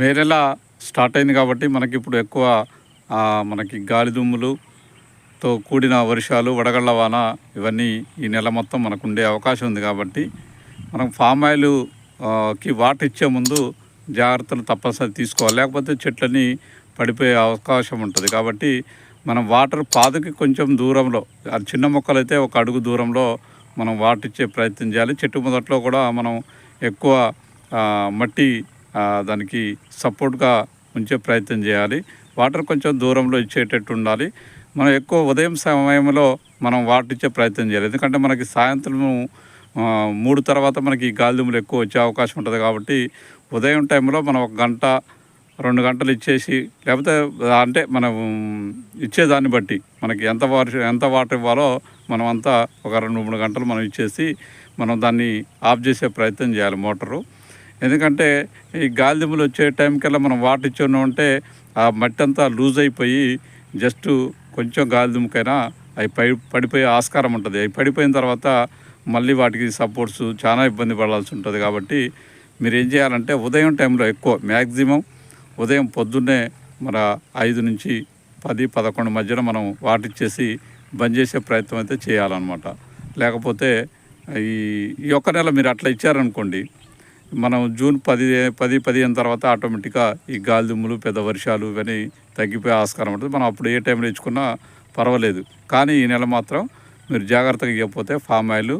మే start అయింది కాబట్టి మనకి ఇప్పుడు ఎక్కువ మనకి గాలిదుమ్ములుతో కూడిన వర్షాలు వడగళ్ళ వాన ఇవన్నీ ఈ నెల మొత్తం మనకు ఉండే అవకాశం ఉంది కాబట్టి మనం ఫామ్ ఆయిల్కి కి వాటర్ ఇచ్చే ముందు జాగ్రత్తలు తప్పనిసరి తీసుకోవాలి. లేకపోతే చెట్లని పడిపోయే అవకాశం ఉంటుంది. కాబట్టి మనం వాటర్ పాదకి కొంచెం దూరంలో అది చిన్న మొక్కలైతే ఒక అడుగు దూరంలో మనం వాటర్ ఇచ్చే ప్రయత్నం చేయాలి. చెట్టు మొదట్లో కూడా మనం ఎక్కువ మట్టి దానికి సపోర్ట్గా ఉంచే ప్రయత్నం చేయాలి. వాటర్ కొంచెం దూరంలో ఇచ్చేటట్టు ఉండాలి. మనం ఎక్కువ ఉదయం సమయంలో మనం వాటర్ ఇచ్చే ప్రయత్నం చేయాలి. ఎందుకంటే మనకి సాయంత్రం మూడు తర్వాత మనకి గాలిదుములు ఎక్కువ వచ్చే అవకాశం ఉంటుంది కాబట్టి ఉదయం టైంలో మనం ఒక గంట రెండు గంటలు ఇచ్చేసి లేకపోతే అంటే మనం ఇచ్చేదాన్ని బట్టి మనకి ఎంత వాటర్ ఎంత వాటర్ ఇవ్వాలో మనం అంతా ఒక రెండు మూడు గంటలు మనం ఇచ్చేసి మనం దాన్ని ఆఫ్ చేసే ప్రయత్నం చేయాలి మోటారు. ఎందుకంటే ఈ గాలి వచ్చే టైంకల్లా మనం వాటర్ ఇచ్చి ఉంటే ఆ మట్టి అంతా లూజ్ అయిపోయి జస్ట్ కొంచెం గాలిదుమ్ముకైనా అవి పై పడిపోయే ఆస్కారం ఉంటుంది. అవి పడిపోయిన తర్వాత మళ్ళీ వాటికి సపోర్ట్స్ చాలా ఇబ్బంది పడాల్సి ఉంటుంది కాబట్టి మీరు ఏం చేయాలంటే ఉదయం టైంలో ఎక్కువ మ్యాక్సిమం ఉదయం పొద్దున్నే మన ఐదు నుంచి పది పదకొండు మధ్యన మనం వాటిచ్చేసి బంద్ చేసే ప్రయత్నం అయితే చేయాలన్నమాట. లేకపోతే ఈ ఈ ఒక్క నెల మీరు అట్లా ఇచ్చారనుకోండి మనం జూన్ పది పది పదిహేను తర్వాత ఆటోమేటిక్గా ఈ గాలి దుమ్ములు పెద్ద వర్షాలు ఇవన్నీ తగ్గిపోయే ఆస్కారం ఉంటుంది. మనం అప్పుడు ఏ టైంలో ఇచ్చుకున్నా పర్వాలేదు. కానీ ఈ నెల మాత్రం మీరు జాగ్రత్తగా ఇవ్వకపోతే ఫామ్ ఆయిల్